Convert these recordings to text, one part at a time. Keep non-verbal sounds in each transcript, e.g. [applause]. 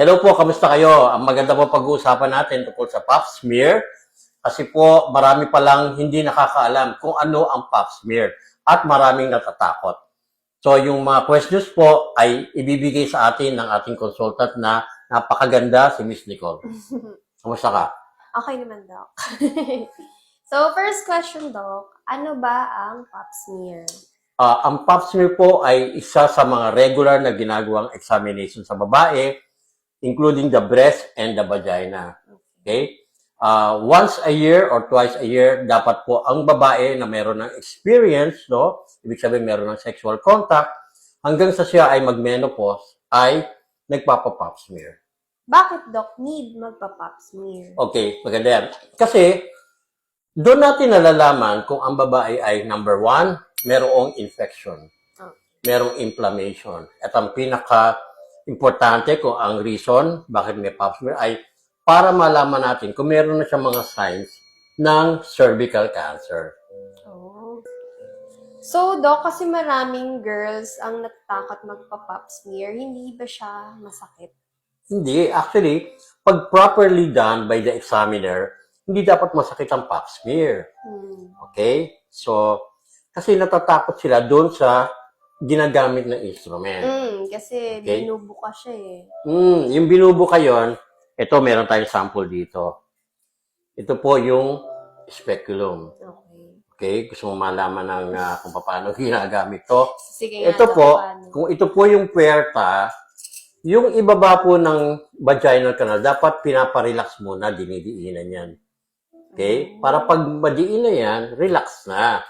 Hello po, kamusta kayo? Ang maganda po pag-uusapan natin tungkol sa pap smear. Kasi po, marami pa lang hindi nakakaalam kung ano ang pap smear at maraming natatakot. So, yung mga questions po ay ibibigay sa atin ng ating consultant na napakaganda si Miss Nicole. [laughs] Kamusta ka? Okay naman, Doc. [laughs] so, first question, Doc. Ano ba ang pap smear? Ah, ang pap smear po ay isa sa mga regular na ginagawang examination sa babae, including the breast and the vagina. Okay? Uh, once a year or twice a year, dapat po ang babae na meron ng experience, no? Ibig sabihin meron ng sexual contact, hanggang sa siya ay mag-menopause, ay nagpapa-pap smear. Bakit, Doc, need magpa-pap smear? Okay, maganda yan. Kasi, doon natin nalalaman kung ang babae ay number one, merong infection. Oh. Merong inflammation. At ang pinaka-importante kung ang reason bakit may pap smear ay para malaman natin kung meron na siya mga signs ng cervical cancer. Oh. So, Doc, kasi maraming girls ang natatakot magpa-pap smear, hindi ba siya masakit? Hindi. Actually, pag properly done by the examiner, hindi dapat masakit ang pap smear. Hmm. Okay? So, kasi natatakot sila doon sa ginagamit na instrument. Mm, kasi Okay. binubuka siya eh. Mm, yung binubuka yon, ito meron tayong sample dito. Ito po yung speculum. Okay. Okay? Gusto mo malaman ng ah, kung paano [laughs] ginagamit to. Sige nga, Ito po, paano? kung ito po yung puerta, yung ibaba po ng vaginal canal, dapat pinaparelax muna, dinidiinan yan. Okay? Para pag madiin na yan, relax na.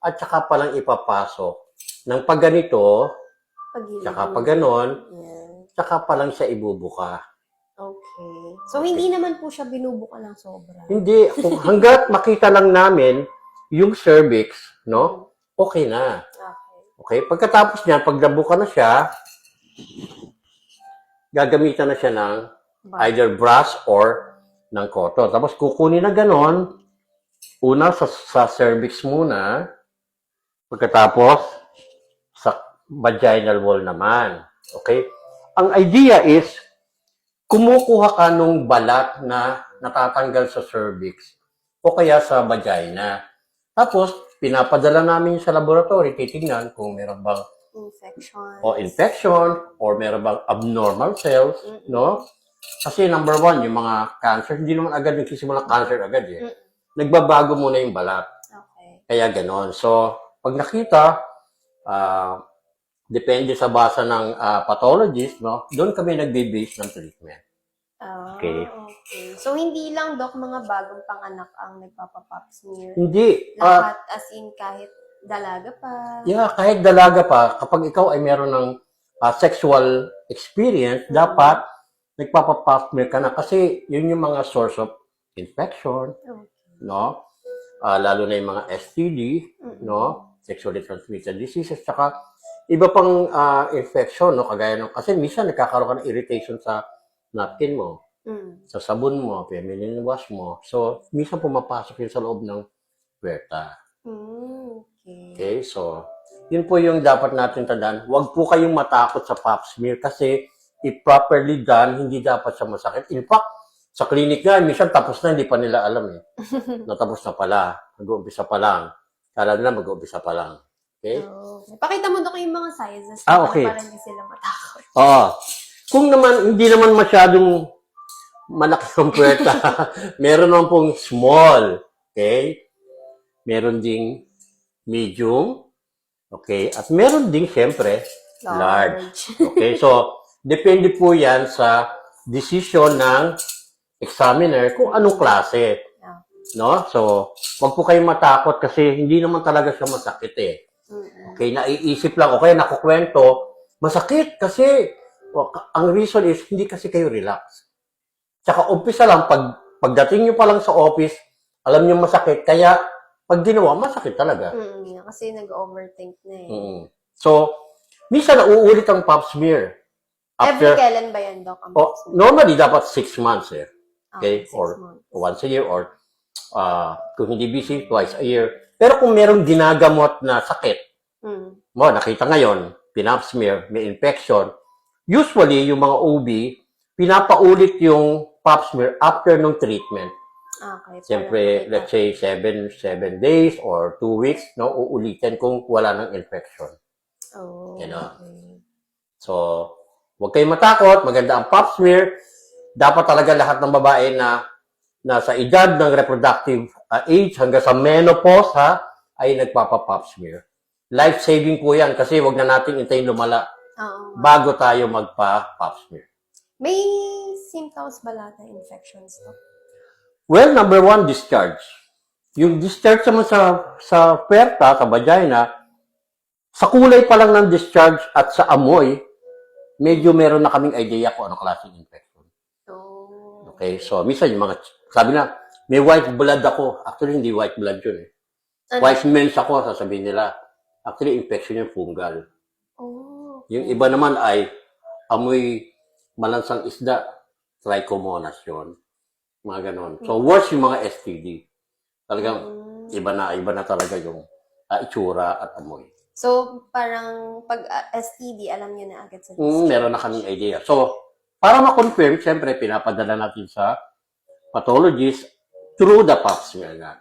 At saka palang ipapasok ng pag ganito, Pagilid tsaka pag ganon, Yan. tsaka palang siya ibubuka. Okay. So, hindi naman po siya binubuka ng sobra. Hindi, kung [laughs] hanggat makita lang namin yung cervix, no? Okay na. Okay. Okay? Pagkatapos niyan, pag nabuka na siya, gagamitan na siya ng Ba- either brush or ng cotton. Tapos kukunin na ganon, una sa, sa cervix muna, pagkatapos vaginal wall naman. Okay? Ang idea is, kumukuha ka nung balat na natatanggal sa cervix o kaya sa vagina. Tapos, pinapadala namin sa laboratory, titingnan kung meron bang Infection. o infection or meron bang abnormal cells, Mm-mm. no? Kasi number one, yung mga cancer, hindi naman agad nagsisimula cancer agad eh. Mm. Nagbabago muna yung balat. Okay. Kaya ganon. So, pag nakita, ah, depende sa basa ng ah, pathologist, no? Doon kami nagbe-base ng treatment. Ah, Okay. okay. So, hindi lang, Doc, mga bagong panganak ang nagpapapap smear. Hindi. ah, Lahat, as in, kahit dalaga pa. yeah, kahit dalaga pa, kapag ikaw ay meron ng ah, sexual experience, Mhm. dapat nagpapapap ka na kasi yun yung mga source of infection, Okay. no? Ah, lalo na yung mga STD, Mm-mm. no? Sexually transmitted diseases, tsaka iba pang ah, infection, no? Kagaya ng, kasi minsan nagkakaroon ka ng irritation sa napkin mo, Mm. sa sabon mo, feminine wash mo. So, minsan pumapasok yun sa loob ng puwerta. Mm, okay. Okay, so, yun po yung dapat natin tandaan. Huwag po kayong matakot sa pap smear kasi if properly done, hindi dapat siya masakit. In fact, sa clinic nga, minsan tapos na, hindi pa nila alam eh. [laughs] Natapos na pala. Mag-uumpisa pa lang. Kala nila mag-uumpisa pa lang. Okay? Okay. Pakita mo, Doc, yung mga sizes. Ah, okay. Para hindi sila matakot. Oo. Kung naman, hindi naman masyadong malaki ang puwerta, [laughs] meron naman pong small. Okay? Meron ding medium. Okay? At meron ding, siyempre, large. Okay? So, depende po yan sa decision ng examiner kung anong klase. No? So, wag po kayong matakot kasi hindi naman talaga siya masakit eh. Okay, naiisip lang, okay, nakukwento, masakit kasi o, ka- ang reason is hindi kasi kayo relax. Tsaka umpisa lang, pag, pagdating nyo pa lang sa office, alam nyo masakit, kaya pag ginawa, masakit talaga. Yeah, Kasi nag-overthink na eh. Mm. So, minsan nauulit ang pap smear. Every After, kailan ba yan, Doc? ang oh, smear? normally, dapat six months eh. Ah, okay, six or- months. Once a year or uh, kung hindi busy, twice a year. Pero kung merong ginagamot na sakit, Mm. mo, nakita ngayon, pinap smear, may infection. Usually, yung mga OB, pinapaulit yung pap smear after nung treatment. Okay. Siyempre, para let's say, seven, seven days or two weeks, no, uulitin kung wala ng infection. Oh, You know. okay. So, huwag kayong matakot. Maganda ang pap smear. Dapat talaga lahat ng babae na nasa edad ng reproductive uh, age hanggang sa menopause, ha, ay nagpapa-pap smear. Life-saving po yan kasi wag na natin intayin lumala Oo. bago tayo magpa-pap smear. May symptoms ba lahat ng infections to? Well, number one, discharge. Yung discharge naman sa, sa puerta, sa vagina, sa kulay pa lang ng discharge at sa amoy, medyo meron na kaming idea kung anong klaseng infection. Oh. Okay, so minsan yung mga, sabi na, may white blood ako. Actually, hindi white blood yun eh. Ano? White mens ako, sasabihin nila. Actually, infection yung fungal. Oh. Yung iba naman ay amoy malansang isda, trichomonas yun. Mga ganon. So, worse yung mga STD. Talagang Mm. iba na, iba na talaga yung ah, itsura at amoy. So, parang pag ah, STD, alam niyo na agad sa Mm, meron na kaming idea. So, para ma-confirm, syempre, pinapadala natin sa pathologist through the pap smear.